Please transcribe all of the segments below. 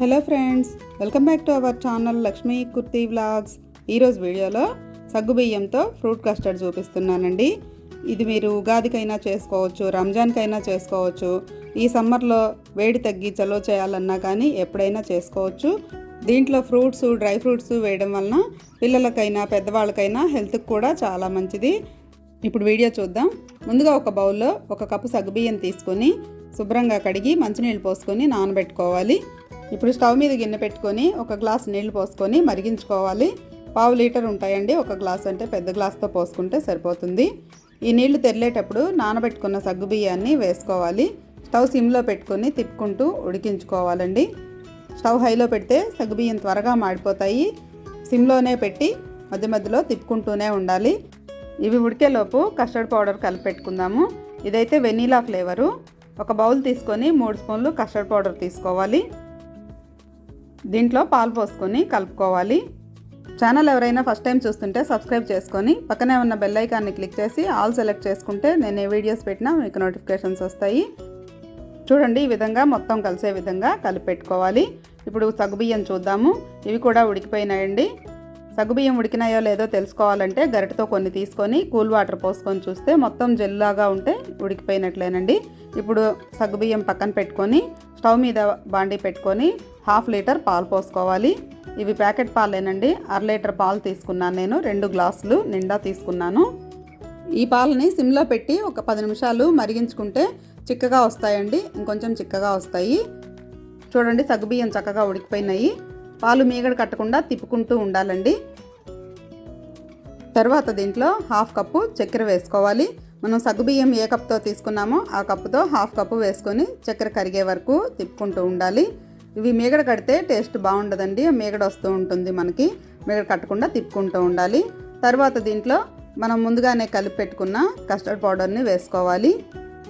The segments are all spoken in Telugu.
Hello friends welcome back to our channel Lakshmi kurti vlogs. ఈరోజు వీడియోలో సగ్గుబియ్యంతో ఫ్రూట్ కస్టర్డ్ చూపిస్తున్నానండి. ఇది మీరు ఉగాదికైనా చేసుకోవచ్చు రంజాన్కైనా చేసుకోవచ్చు. ఈ సమ్మర్లో వేడి తగ్గి చలో చేయాలన్నా కానీ ఎప్పుడైనా చేసుకోవచ్చు. దీంట్లో ఫ్రూట్స్ డ్రై ఫ్రూట్స్ వేయడం వలన పిల్లలకైనా పెద్దవాళ్ళకైనా హెల్త్కి కూడా చాలా మంచిది. ఇప్పుడు వీడియో చూద్దాం. ముందుగా ఒక బౌల్లో ఒక కప్పు సగ్గుబియ్యం తీసుకొని శుభ్రంగా కడిగి మంచినీళ్ళు పోసుకొని నానబెట్టుకోవాలి. ఇప్పుడు స్టవ్ మీద గిన్నె పెట్టుకొని ఒక గ్లాస్ నీళ్ళు పోసుకొని మరిగించుకోవాలి. పావు లీటర్ ఉంటాయండి. ఒక గ్లాస్ అంటే పెద్ద గ్లాస్తో పోసుకుంటే సరిపోతుంది. ఈ నీళ్ళు తెరిలేటప్పుడు నానబెట్టుకున్న సగ్గుబియ్యాన్ని వేసుకోవాలి. స్టవ్ సిమ్లో పెట్టుకొని తిప్పుకుంటూ ఉడికించుకోవాలండి. స్టవ్ హైలో పెడితే సగ్గుబియ్యం త్వరగా మాడిపోతాయి. సిమ్లోనే పెట్టి మధ్య మధ్యలో తిప్పుకుంటూనే ఉండాలి. ఇవి ఉడికేలోపు కస్టర్డ్ పౌడర్ కలిపి పెట్టుకుందాము. ఇదైతే వెనీలా ఫ్లేవరు. ఒక బౌల్ తీసుకొని మూడు స్పూన్లు కస్టర్డ్ పౌడర్ తీసుకోవాలి. దీంట్లో పాలు పోసుకొని కలుపుకోవాలి. ఛానల్ ఎవరైనా ఫస్ట్ టైం చూస్తుంటే సబ్స్క్రైబ్ చేసుకొని పక్కనే ఉన్న బెల్ ఐకాన్ని క్లిక్ చేసి ఆల్ సెలెక్ట్ చేసుకుంటే నేను ఏ వీడియోస్ పెట్టినా మీకు నోటిఫికేషన్స్ వస్తాయి. చూడండి ఈ విధంగా మొత్తం కలిసే విధంగా కలిపెట్టుకోవాలి. ఇప్పుడు సగ్గుబియ్యం చూద్దాము. ఇవి కూడా ఉడికిపోయినాయండి. సగ్గుబియ్యం ఉడికినాయో లేదో తెలుసుకోవాలంటే గరిటతో కొన్ని తీసుకొని కూల్ వాటర్ పోసుకొని చూస్తే మొత్తం జెల్లాగా ఉంటే ఉడికిపోయినట్లేనండి. ఇప్పుడు సగ్గుబియ్యం పక్కన పెట్టుకొని స్టవ్ మీద బాండీ పెట్టుకొని హాఫ్ లీటర్ పాలు పోసుకోవాలి. ఇవి ప్యాకెట్ పాలేనండి. అర లీటర్ పాలు తీసుకున్నాను నేను. రెండు గ్లాసులు నిండా తీసుకున్నాను. ఈ పాలని సిమ్లో పెట్టి ఒక పది నిమిషాలు మరిగించుకుంటే చిక్కగా వస్తాయండి. ఇంకొంచెం చిక్కగా వస్తాయి. చూడండి సగ్గుబియ్యం చక్కగా ఉడికిపోయినాయి. పాలు మీగడ కట్టకుండా తిప్పుకుంటూ ఉండాలండి. తర్వాత దీంట్లో హాఫ్ కప్పు చక్కెర వేసుకోవాలి. మనం సగ్గుబియ్యం ఏ కప్తో తీసుకున్నామో ఆ కప్పుతో హాఫ్ కప్పు వేసుకొని చక్కెర కరిగే వరకు తిప్పుకుంటూ ఉండాలి. ఇవి మీగడ కడితే టేస్ట్ బాగుండదండి మీగడ వస్తూ ఉంటుంది మనకి మీగడ కట్టకుండా తిప్పుకుంటూ ఉండాలి. తర్వాత దీంట్లో మనం ముందుగానే కలిపి పెట్టుకున్న కస్టర్డ్ పౌడర్ని వేసుకోవాలి.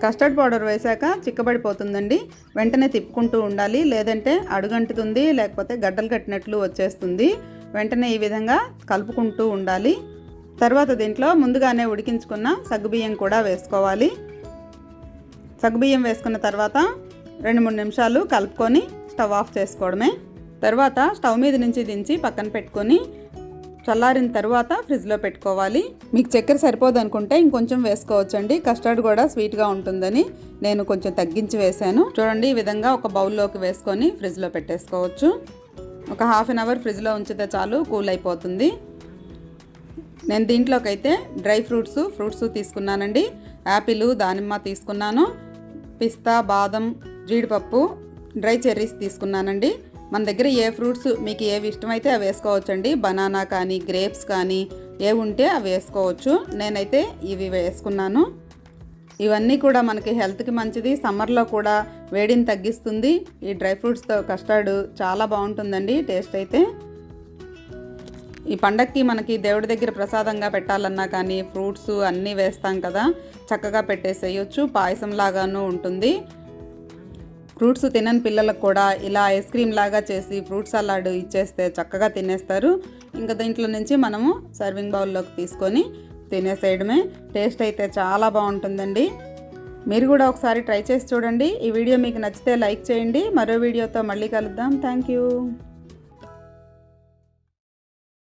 కస్టర్డ్ పౌడర్ వేశాక చిక్కబడిపోతుందండి వెంటనే తిప్పుకుంటూ ఉండాలి. లేదంటే అడుగంటుతుంది లేకపోతే గడ్డలు కట్టినట్లు వచ్చేస్తుంది. వెంటనే ఈ విధంగా కలుపుకుంటూ ఉండాలి. తర్వాత దీంట్లో ముందుగానే ఉడికించుకున్న సగ్గుబియ్యం కూడా వేసుకోవాలి. సగ్గుబియ్యం వేసుకున్న తర్వాత రెండు మూడు నిమిషాలు కలుపుకొని స్టవ్ ఆఫ్ చేసుకోవడమే. తర్వాత స్టవ్ మీద నుంచి దించి పక్కన పెట్టుకొని చల్లారిన తర్వాత ఫ్రిడ్జ్లో పెట్టుకోవాలి. మీకు చక్కెర సరిపోదు అనుకుంటే ఇంకొంచెం వేసుకోవచ్చండి. కస్టర్డ్ కూడా స్వీట్గా ఉంటుందని నేను కొంచెం తగ్గించి వేశాను చూడండి ఈ విధంగా ఒక బౌల్లోకి వేసుకొని ఫ్రిడ్జ్లో పెట్టేసుకోవచ్చు. ఒక హాఫ్ అన్ అవర్ ఫ్రిడ్జ్లో ఉంచితే చాలు కూల్ అయిపోతుంది. నేను దీంట్లోకి అయితే డ్రై ఫ్రూట్స్ ఫ్రూట్స్ తీసుకున్నానండి. యాపిల్ దానిమ్మ తీసుకున్నాను. పిస్తా బాదం జీడిపప్పు డ్రై చెర్రీస్ తీసుకున్నానండి. మన దగ్గర ఏ ఫ్రూట్స్ మీకు ఏవి ఇష్టమైతే అవి వేసుకోవచ్చండి. బనానా కానీ గ్రేప్స్ కానీ ఏవి ఉంటే అవి వేసుకోవచ్చు. నేనైతే ఇవి వేసుకున్నాను. ఇవన్నీ కూడా మనకి హెల్త్కి మంచిది. సమ్మర్లో కూడా వేడిని తగ్గిస్తుంది. ఈ డ్రై ఫ్రూట్స్తో కస్టర్డ్ చాలా బాగుంటుందండి. టేస్ట్ అయితే ఈ పండక్కి మనకి దేవుడి దగ్గర ప్రసాదంగా పెట్టాలన్నా కానీ ఫ్రూట్స్ అన్నీ వేస్తాం కదా చక్కగా పెట్టేసేయచ్చు. పాయసం లాగాను ఉంటుంది. ఫ్రూట్స్ తినని పిల్లలకు కూడా ఇలా ఐస్ క్రీమ్ లాగా చేసి ఫ్రూట్ సలాడ్ ఇచ్చేస్తే చక్కగా తినేస్తారు. ఇంకా దీంట్లో నుంచి మనము సర్వింగ్ బౌల్లోకి తీసుకొని తినేసేయడమే. టేస్ట్ అయితే చాలా బాగుంటుందండి. మీరు కూడా ఒకసారి ట్రై చేసి చూడండి. ఈ వీడియో మీకు నచ్చితే లైక్ చేయండి. మరో వీడియోతో మళ్ళీ కలుద్దాం. Thank you.